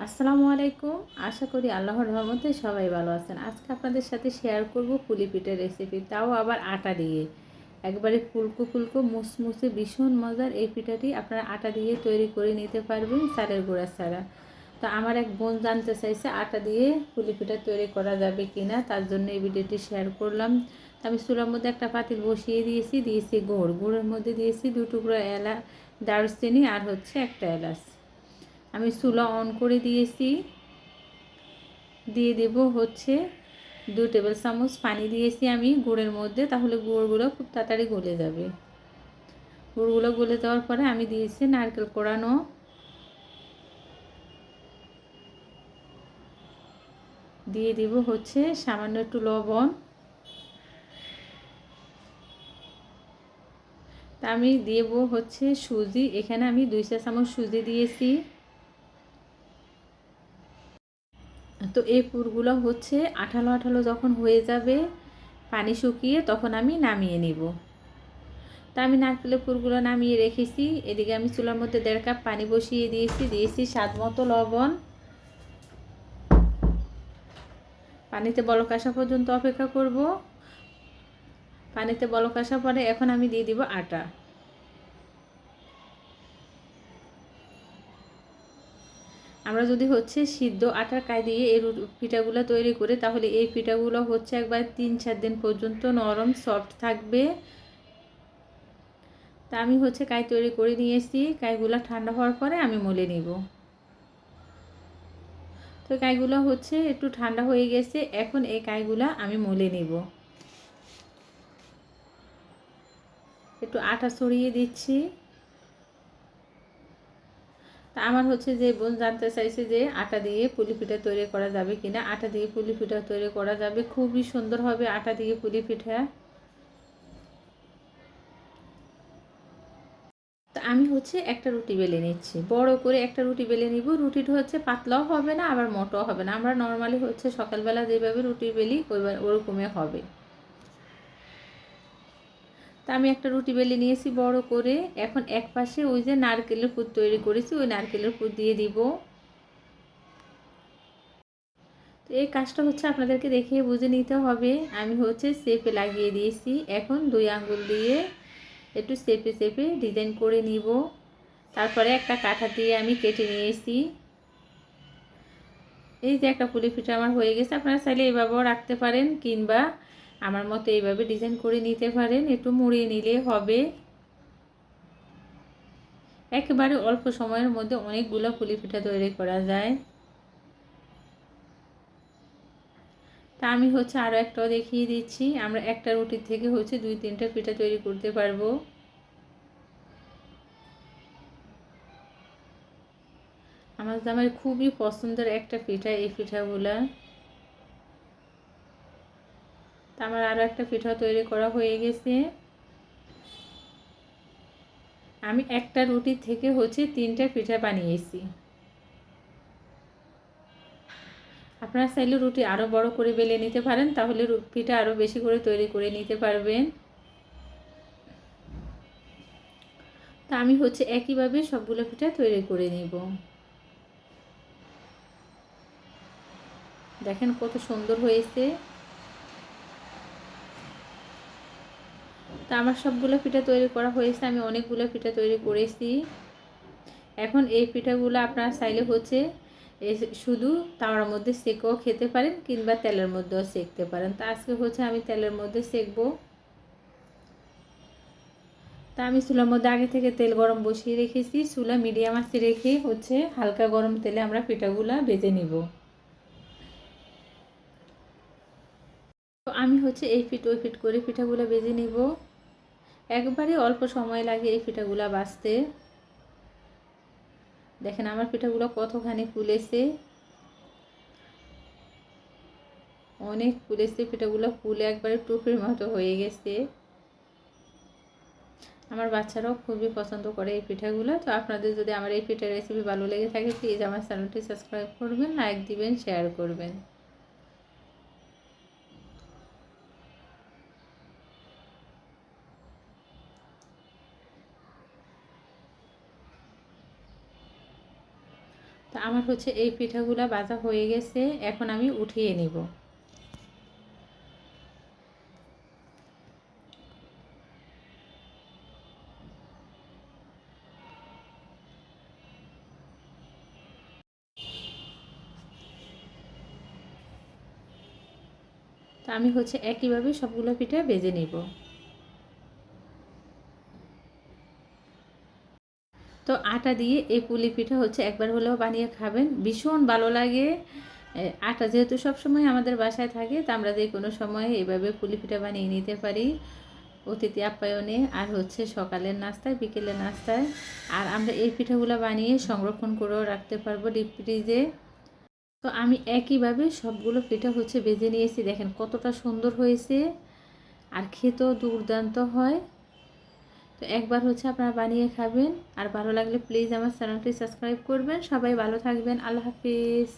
আসসালামু আলাইকুম। আশা করি আল্লাহর রহমতে সবাই ভালো আছেন। আজকে আপনাদের সাথে শেয়ার করব পুলি পিঠের রেসিপি তাও আবার আটা দিয়ে। একবারে ফুলকো ফুলকো, মুসমুসে, ভীষণ মজার এই পিঠাটি আপনারা আটা দিয়ে তৈরি করে নিতে পারবেন চালের গুঁড়া ছাড়া। তো আমার এক বোন জানতে চাইছে, আটা দিয়ে পুলি পিঠা তৈরি করা যাবে কি না তার জন্য এই ভিডিওটি শেয়ার করলাম। আমি চুলার মধ্যে একটা পাতিল বসিয়ে দিয়েছি দিয়েছি গুড়। গুড়ের মধ্যে দিয়েছি দু টুকরো এলা দারচিনি আর হচ্ছে একটা এলাচ। আমি চুলা অন করে দিয়েছি। দিয়ে দেব হচ্ছে দু টেবিল চামচ পানি দিয়েছি আমি গুড়ের মধ্যে, তাহলে গুড়গুলো খুব তাড়াতাড়ি গলে যাবে। গুড়গুলো গলে যাওয়ার পরে আমি দিয়েছি নারকেল কোড়ানো দিয়ে দিব হচ্ছে সামান্য একটু লবণ। তা আমি দেব হচ্ছে সুজি, এখানে আমি দুই চা চামচ সুজি দিয়েছি। তো এই পুরগুলো হচ্ছে আঠালো আঠালো যখন হয়ে যাবে পানি শুকিয়ে তখন আমি নামিয়ে নিব। তা আমি নারকেলের পুরগুলো নামিয়ে রেখেছি। এদিকে আমি চুলার মধ্যে দেড় কাপ পানি বসিয়ে দিয়েছি। দিয়েছি স্বাদ মতো লবণ। পানিতে বলক আসা পর্যন্ত অপেক্ষা করব। পানিতে বলক আসা পরে এখন আমি দিয়ে দিব আটা। আমরা যদি হচ্ছে সিদ্ধ আটার কায় দিয়ে এই পিঠাগুলো তৈরি করে, তাহলে এই পিঠাগুলো হচ্ছে একবার তিন চার দিন পর্যন্ত নরম সফট থাকবে। তা আমি হচ্ছে কাই তৈরি করে নিয়েছি। কাইগুলো ঠান্ডা হওয়ার পরে আমি মলে নিব। তো কাইগুলো হচ্ছে একটু ঠান্ডা হয়ে গেছে, এখন এই কাইগুলো আমি মলে নিব। একটু আটা ছড়িয়ে দিচ্ছি। আমার হচ্ছে যে বোন জানতে চাইছে যে আটা দিয়ে পুলি পিঠা তৈরি করা যাবে কিনা। আটা দিয়ে পুলি পিঠা তৈরি করা যাবে। খুবই সুন্দর হবে আটা দিয়ে পুলি পিঠা আমি হচ্ছে একটা রুটি বেলে নিচ্ছি। বড় করে একটা রুটি বেলে নিব। রুটিটা হচ্ছে পাতলাও হবে না, আবার মোটাও হবে না। আমরা নর্মালি হচ্ছে সকালবেলা যেভাবে রুটি বেলি ওরকমই হবে। তা আমি একটা রুটি বেলে নিয়েছি বড় করে। এখন এক পাশে ওই যে নারকেলের পুর তৈরি করেছি, ওই নারকেলের পুর দিয়ে দিব। তো এই কাজটা হচ্ছে আপনাদেরকে দেখে বুঝে নিতে হবে। আমি হচ্ছে সেপে লাগিয়ে দিয়েছি। এখন দুই আঙ্গুল দিয়ে একটু সেপে সেপে ডিজাইন করে নিব। তারপরে একটা কাঠা দিয়ে আমি কেটে নিয়েছি। এই যে একটা পুলি পিঠা আমার হয়ে গেছে। আপনারা চাইলে এইভাবেও রাখতে পারেন কিংবা আমার মতো এইভাবে ডিজাইন করে নিতে পারেন, একটু মুড়িয়ে নিলে হবে। একেবারে অল্প সময়ের মধ্যে অনেকগুলো পুলি পিঠা তৈরি করা যায়। তা আমি হচ্ছে আরও একটাও দেখিয়ে দিচ্ছি। আমরা একটা রুটির থেকে হচ্ছে দুই, তিনটা পিঠা তৈরি করতে পারব। আমার আমার খুবই পছন্দের একটা পিঠা, এই পিঠাগুলা তা আমার আরও একটা পিঠা তৈরি করা হয়ে গেছে। আমি একটা রুটি থেকে হচ্ছে তিনটা পিঠা বানিয়েছি। আপনারা চাইলে রুটি আরও বড় করে বেলে নিতে পারেন, তাহলে পিঠা আরও বেশি করে তৈরি করে নিতে পারবেন। তা আমি হচ্ছে একইভাবে সবগুলো পিঠা তৈরি করে নিব। দেখেন কত সুন্দর হয়েছে। তা আমার সবগুলো পিঠা তৈরি করা হয়েছে, আমি অনেকগুলো পিঠা তৈরি করেছি। এখন এই পিঠাগুলো আপনারা চাইলে হচ্ছে শুধু তাওয়ার মধ্যে সেকেও খেতে পারেন কিংবা তেলের মধ্যেও সেকতে পারেন। তা আজকে হচ্ছে আমি তেলের মধ্যে সেকবো। তা আমি চুলার মধ্যে আগে থেকে তেল গরম বসিয়ে রেখেছি, চুলা মিডিয়াম আঁচে রেখে হচ্ছে হালকা গরম তেলে আমরা পিঠাগুলা বেজে নিব। তো আমি হচ্ছে এই ফিট ওই ফিট করে পিঠাগুলো বেজে নিব। একবারে অল্প সময় লাগে এই পিঠাগুলো বাঁচতে। দেখেন আমার পিঠাগুলো কতখানি ফুলেছে। অনেক ফুলেছে, পিঠাগুলো ফুলে একবারে টুপির মতো হয়ে গেছে। আমার বাচ্চারাও খুবই পছন্দ করে এই পিঠাগুলো। তো আপনাদের যদি আমার এই পিঠার রেসিপি ভালো লেগে থাকে প্লিজ আমার চ্যানেলটি সাবস্ক্রাইব করবেন লাইক দিবেন শেয়ার করবেন। তা আমার হচ্ছে এই পিঠাগুলা বাজা হয়ে গেছে, এখন আমি উঠিয়ে নিব। তো আমি হচ্ছে একইভাবে সবগুলো পিঠা বেজে নিব তো আটা দিয়ে এই পুলি পিঠা হচ্ছে, একবার হলেও বানিয়ে খাবেন। ভীষণ ভালো লাগে। আটা যেহেতু সব সময় আমাদের বাসায় থাকে, তা আমরা যে কোনো সময় এইভাবে পুলি পিঠা বানিয়ে নিতে পারি অতিথি আপ্যায়নে। আর হচ্ছে সকালের নাস্তায়, বিকেলের নাস্তায়। আর আমরা এই পিঠাগুলো বানিয়ে সংরক্ষণ করেও রাখতে পারব ডিপ ফ্রিজে। তো আমি একইভাবে সবগুলো পিঠা হচ্ছে বেজে নিয়েছি। দেখেন কতটা সুন্দর হয়েছে। আর খেতেও দুর্দান্ত হয়। তো একবার হচ্ছে আপনারা বানিয়ে খাবেন। আর ভালো লাগলে প্লিজ আমার চ্যানেলটি সাবস্ক্রাইব করবেন। সবাই ভালো থাকবেন। আল্লাহ হাফিজ।